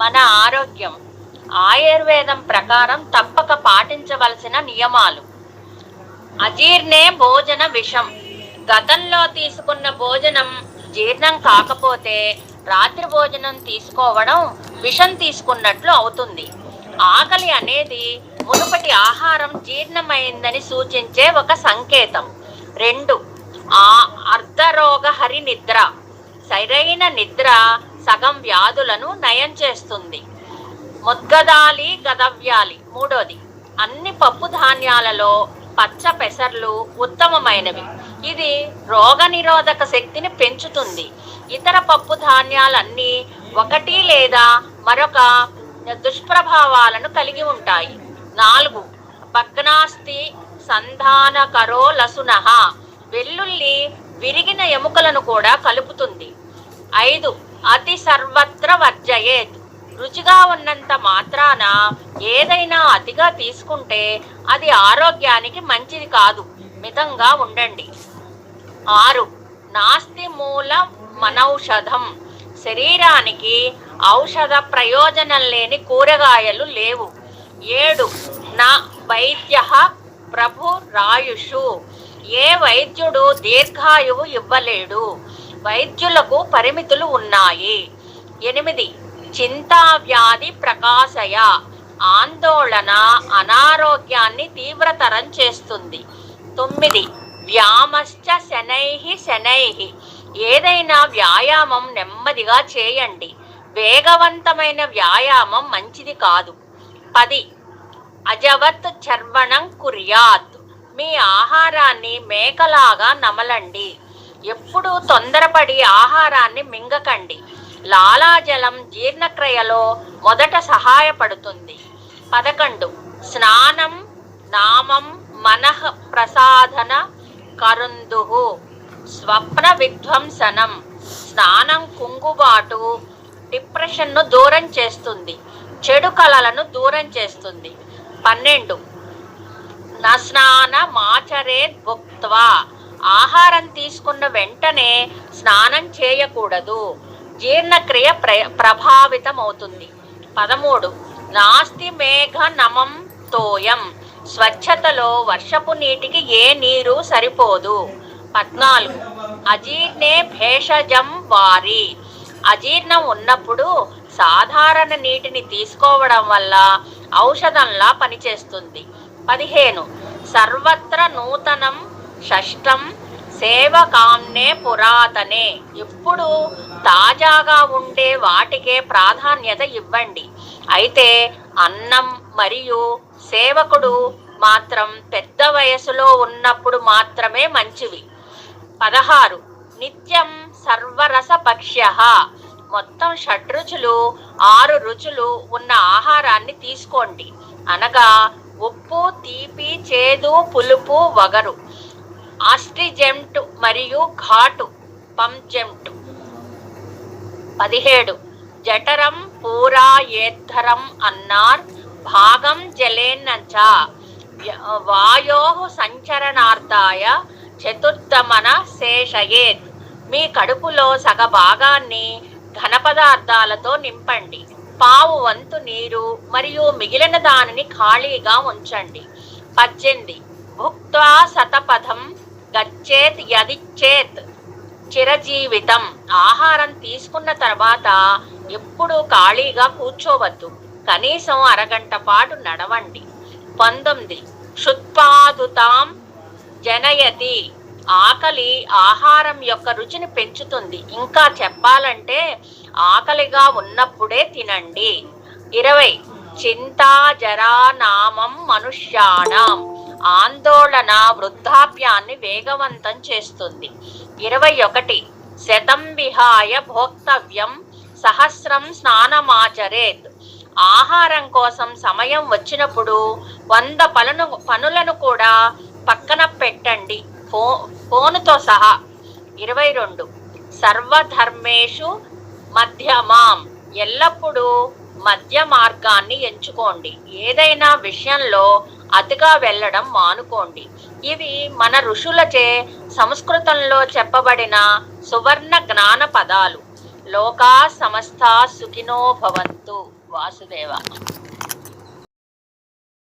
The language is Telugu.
మన ఆరోగ్యం. ఆయుర్వేదం ప్రకారం తప్పక పాటించవలసిన నియమాలు. అజీర్ణే భోజన విషం. గతంలో తీసుకున్న భోజనం జీర్ణం కాకపోతే రాత్రి భోజనం తీసుకోవడం విషం తీసుకున్నట్లు అవుతుంది. ఆకలి అనేది మునుపటి ఆహారం జీర్ణమైందని సూచించే ఒక సంకేతం. రెండు ఆ అర్ధరోగ హరి నిద్ర. సరైన నిద్ర సగం వ్యాధులను నయం చేస్తుంది. ముద్గదాలి గదవ్యాలి. మూడోది అన్ని పప్పు ధాన్యాలలో పచ్చ పెసర్లు ఉత్తమమైనవి. ఇది రోగ నిరోధక శక్తిని పెంచుతుంది. ఇతర పప్పు ధాన్యాలన్నీ ఒకటి లేదా మరొక దుష్ప్రభావాలను కలిగి ఉంటాయి. నాలుగు భగ్నాస్తి సంధానకరో లసునః. వెల్లుల్లి విరిగిన ఎముకలను కూడా కలుపుతుంది. ఐదు అతి సర్వత్ర వర్జయేత్. రుచిగా ఉన్నంత మాత్రాన ఏదైనా అతిగా తీసుకుంటే అది ఆరోగ్యానికి మంచిది కాదు. మితంగా ఉండండి. ఆరు. నాస్తి మూల మనౌషధం. శరీరానికి ఔషధ ప్రయోజనం లేని కూరగాయలు లేవు. ఏడు. నా వైద్య ప్రభు రాయుషు ఏ వైద్యుడు దీర్ఘాయువు ఇవ్వలేడు. వైద్యులకు పరిమితులు ఉన్నాయి. ఎనిమిది. చింతా వ్యాధి ప్రకాశయ ఆందోళన అనారోగ్యాన్ని తీవ్రతరం చేస్తుంది. తొమ్మిది. వ్యామశ్చ శనై శనై. ఏదైనా వ్యాయామం నెమ్మదిగా చేయండి. వేగవంతమైన వ్యాయామం మంచిది కాదు. పది. అజవత్ చర్వణం కుర్యాత్. మీ ఆహారాన్ని మేకలాగా నమలండి. ఎప్పుడూ తొందరపడి ఆహారాన్ని మింగకండి. లాలాజలం జీర్ణక్రియలో మొదట సహాయపడుతుంది. పదకొండు. స్నానం నామం మనః ప్రసాదన కరుందుహు స్వప్న విధ్వంసనం స్నానం కుంగుబాటు డిప్రెషన్ను దూరం చేస్తుంది. చెడు కళలను దూరం చేస్తుంది. పన్నెండు. నస్నాన మాచరేత్ భుక్త్వా ఆహారం తీసుకున్న వెంటనే స్నానం చేయకూడదు. జీర్ణక్రియ ప్ర ప్రభావితం అవుతుంది పదమూడు. నాస్తి మేఘ నమం తోయం. స్వచ్ఛతలో వర్షపు నీటికి ఏ నీరు సరిపోదు. పద్నాలుగు. అజీర్ణే భేషజం వారి. అజీర్ణం ఉన్నప్పుడు సాధారణ నీటిని తీసుకోవడం వల్ల ఔషధంలా పనిచేస్తుంది. పదిహేను. సర్వత్ర నూతనం షష్టం సేవకామ్నే పురాతనే. ఇప్పుడు తాజాగా ఉండే వాటికే ప్రాధాన్యత ఇవ్వండి. అయితే అన్నం మరియు సేవకుడు మాత్రం పెద్ద వయసులో ఉన్నప్పుడు మాత్రమే మంచివి. పదహారు. నిత్యం సర్వరస పక్ష్య మొత్తం షడ్రుచులు ఆరు రుచులు ఉన్న ఆహారాన్ని తీసుకోండి. అనగా ఉప్పు తీపి చేదు పులుపు వగరు. ఆస్ట్రిజెంట్ మరియు ఘాటు పంజెంట్ పదిహేడు. జఠరం పూరా ఏద్ధరం అన్నార్ భాగం జలేన్నచ. వాయో సంచరణార్థాయ చతుర్థమన శేషయేత్. మీ కడుపులో సగ భాగాన్ని ఘన పదార్థాలతో నింపండి. పావు వంతు నీరు మరియు మిగిలిన దానిని ఖాళీగా ఉంచండి. పద్దెనిమిది. భుక్త్వా శతపథం గచ్చేత్ యదిచ్చేత్ చిరజీవితం. ఆహారం తీసుకున్న తర్వాత ఎప్పుడూ ఖాళీగా కూర్చోవద్దు. కనీసం అరగంట పాటు నడవండి. పంతొమ్మిది. క్షుత్పాదుతాం జనయతి. ఆకలి ఆహారం యొక్క రుచిని పెంచుతుంది. ఇంకా చెప్పాలంటే ఆకలిగా ఉన్నప్పుడే తినండి. ఇరవై. చింతా జరా నామం మనుష్యాణం. ఆందోళన వృద్ధాప్యాన్ని వేగవంతం చేస్తుంది. ఇరవై ఒకటి శతం విహాయ భోక్తవ్యం సహస్రం స్నానమాచరేత్. ఆహారం కోసం సమయం వచ్చినప్పుడు వంద పనులను పనులను కూడా పక్కన పెట్టండి. ఫో ఫోనుతో సహా. ఇరవై రెండు సర్వధర్మేషు మధ్యమాం. ఎల్లప్పుడూ మధ్య మార్గాన్ని ఎంచుకోండి. ఏదైనా విషయంలో అతిగా వెళ్ళడం మానుకోండి. ఇవి మన ఋషులచే సంస్కృతంలో చెప్పబడిన సువర్ణ జ్ఞాన పదాలు. లోకా సమస్తా సుఖినో భవంతు వాసుదేవ.